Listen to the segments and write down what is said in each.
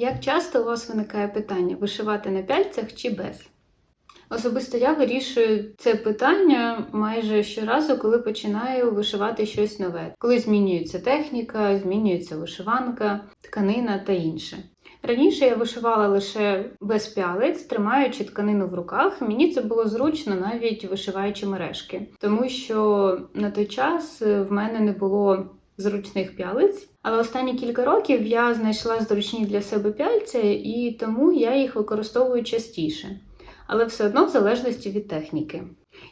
Як часто у вас виникає питання вишивати на пяльцях чи без? Особисто я вирішую це питання майже щоразу, коли починаю вишивати щось нове, коли змінюється техніка, змінюється вишиванка, тканина та інше. Раніше я вишивала лише без пялець, тримаючи тканину в руках. Мені це було зручно навіть вишиваючи мережки, тому що на той час в мене не було зручних пялиць. Але останні кілька років я знайшла зручні для себе пяльця, і тому я їх використовую частіше, але все одно в залежності від техніки.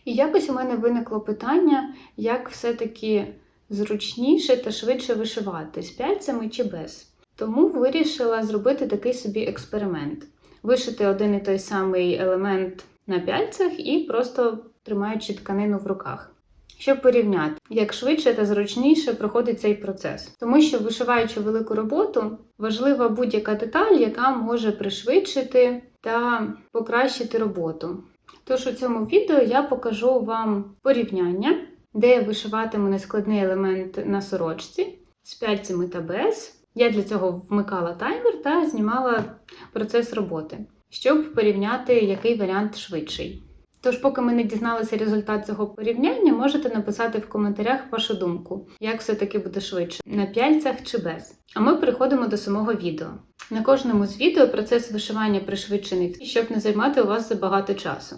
І якось у мене виникло питання, як все-таки зручніше та швидше вишивати з пяльцями чи без. Тому вирішила зробити такий собі експеримент: вишити один і той самий елемент на пяльцях і просто тримаючи тканину в руках. Щоб порівняти, як швидше та зручніше проходить цей процес. Тому що, вишиваючи велику роботу, важлива будь-яка деталь, яка може пришвидшити та покращити роботу. Тож у цьому відео я покажу вам порівняння, де я вишиватиму нескладний елемент на сорочці з пяльцями та без. Я для цього вмикала таймер та знімала процес роботи, щоб порівняти, який варіант швидший. Тож, поки ми не дізналися результат цього порівняння, можете написати в коментарях вашу думку, як все-таки буде швидше на пяльцях чи без. А ми переходимо до самого відео. На кожному з відео процес вишивання пришвидшений, щоб не займати у вас забагато часу.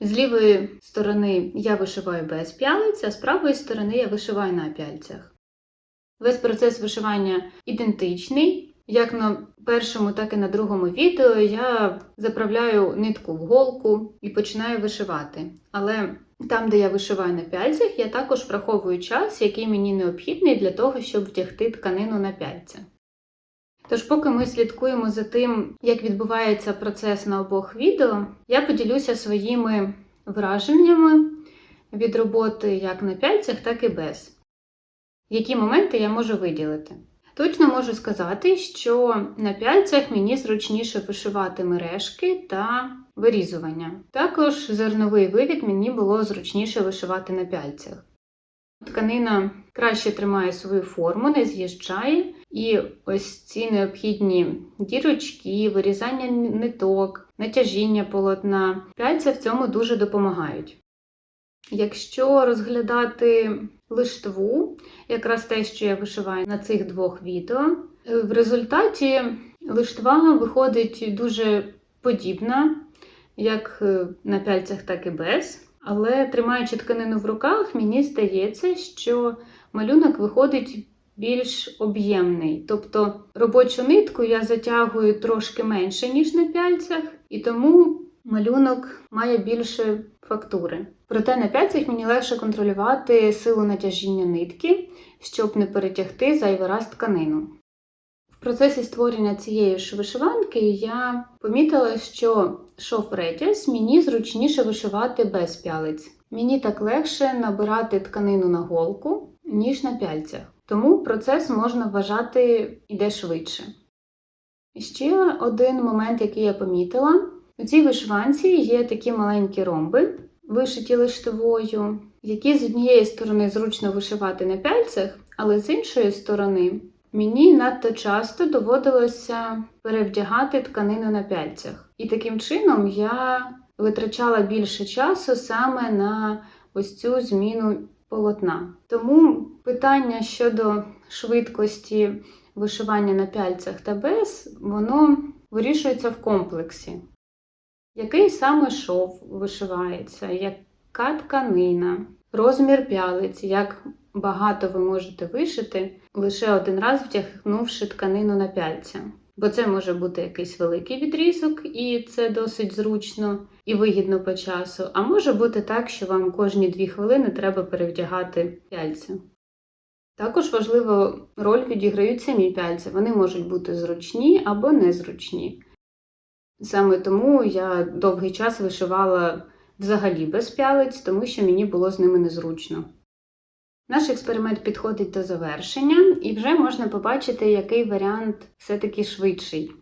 З лівої сторони я вишиваю без пялиць, а з правої сторони я вишиваю на пяльцях. Весь процес вишивання ідентичний. Як на першому, так і на другому відео я заправляю нитку в голку і починаю вишивати. Але там, де я вишиваю на пяльцях, я також враховую час, який мені необхідний для того, щоб вдягти тканину на пяльця. Тож, поки ми слідкуємо за тим, як відбувається процес на обох відео, я поділюся своїми враженнями від роботи як на пяльцях, так і без. Які моменти я можу виділити? Точно можу сказати, що на пяльцях мені зручніше вишивати мережки та вирізування. Також зерновий вивід мені було зручніше вишивати на пяльцях. Тканина краще тримає свою форму, не з'їжджає, і ось ці необхідні дірочки, вирізання ниток, натяжіння полотна, пяльця в цьому дуже допомагають. Якщо розглядати лиштву, якраз те, що я вишиваю на цих двох відео, в результаті лиштва виходить дуже подібна, як на пяльцях, так і без. Але тримаючи тканину в руках, мені здається, що малюнок виходить більш об'ємний. Тобто робочу нитку я затягую трошки менше, ніж на пяльцях, і тому малюнок має більше фактури. Проте на пяльцях мені легше контролювати силу натяжіння нитки, щоб не перетягти зайвий раз тканину. В процесі створення цієї ж вишиванки я помітила, що шов ретіс мені зручніше вишивати без пялиць. Мені так легше набирати тканину на голку, ніж на пяльцях. Тому процес можна вважати йде швидше. Ще один момент, який я помітила: у цій вишиванці є такі маленькі ромби, вишиті лиштовою, які з однієї сторони зручно вишивати на пяльцях, але з іншої сторони мені надто часто доводилося перевдягати тканину на пяльцях. І таким чином я витрачала більше часу саме на ось цю зміну полотна. Тому питання щодо швидкості вишивання на пяльцях та без, воно вирішується в комплексі. Який саме шов вишивається, яка тканина, розмір пялиць, як багато ви можете вишити, лише один раз втягнувши тканину на пяльця. Бо це може бути якийсь великий відрізок, і це досить зручно і вигідно по часу. А може бути так, що вам кожні дві хвилини треба перевдягати пяльця. Також важливу роль відіграють самі пяльця. Вони можуть бути зручні або незручні. Саме тому я довгий час вишивала взагалі без пялиць, тому що мені було з ними незручно. Наш експеримент підходить до завершення, і вже можна побачити, який варіант все-таки швидший.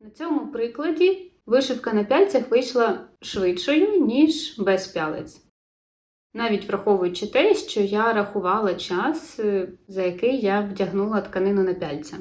На цьому прикладі вишивка на пяльцях вийшла швидшою, ніж без пялиць. Навіть враховуючи те, що я рахувала час, за який я вдягнула тканину на пяльця.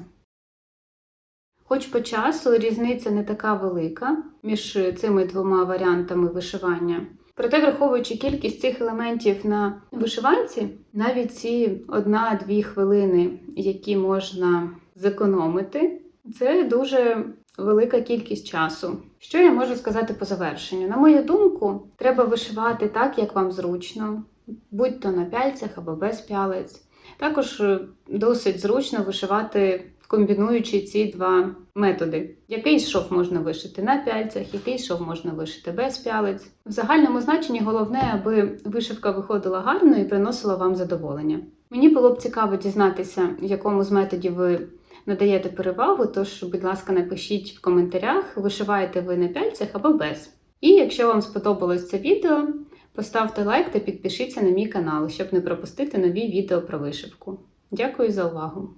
Хоч по часу різниця не така велика між цими двома варіантами вишивання. Проте, враховуючи кількість цих елементів на вишиванці, навіть ці одна-дві хвилини, які можна зекономити, це дуже велика кількість часу. Що я можу сказати по завершенню? На мою думку, треба вишивати так, як вам зручно, будь-то на пяльцях або без пялець. Також е, досить зручно вишивати, комбінуючи ці два методи. Якийсь шов можна вишити на пяльцях, якийсь шов можна вишити без пялець. В загальному значенні головне, аби вишивка виходила гарно і приносила вам задоволення. Мені було б цікаво дізнатися, якому з методів ви надаєте перевагу, тож, будь ласка, напишіть в коментарях, вишиваєте ви на пяльцях або без. І якщо вам сподобалось це відео, поставте лайк та підпишіться на мій канал, щоб не пропустити нові відео про вишивку. Дякую за увагу!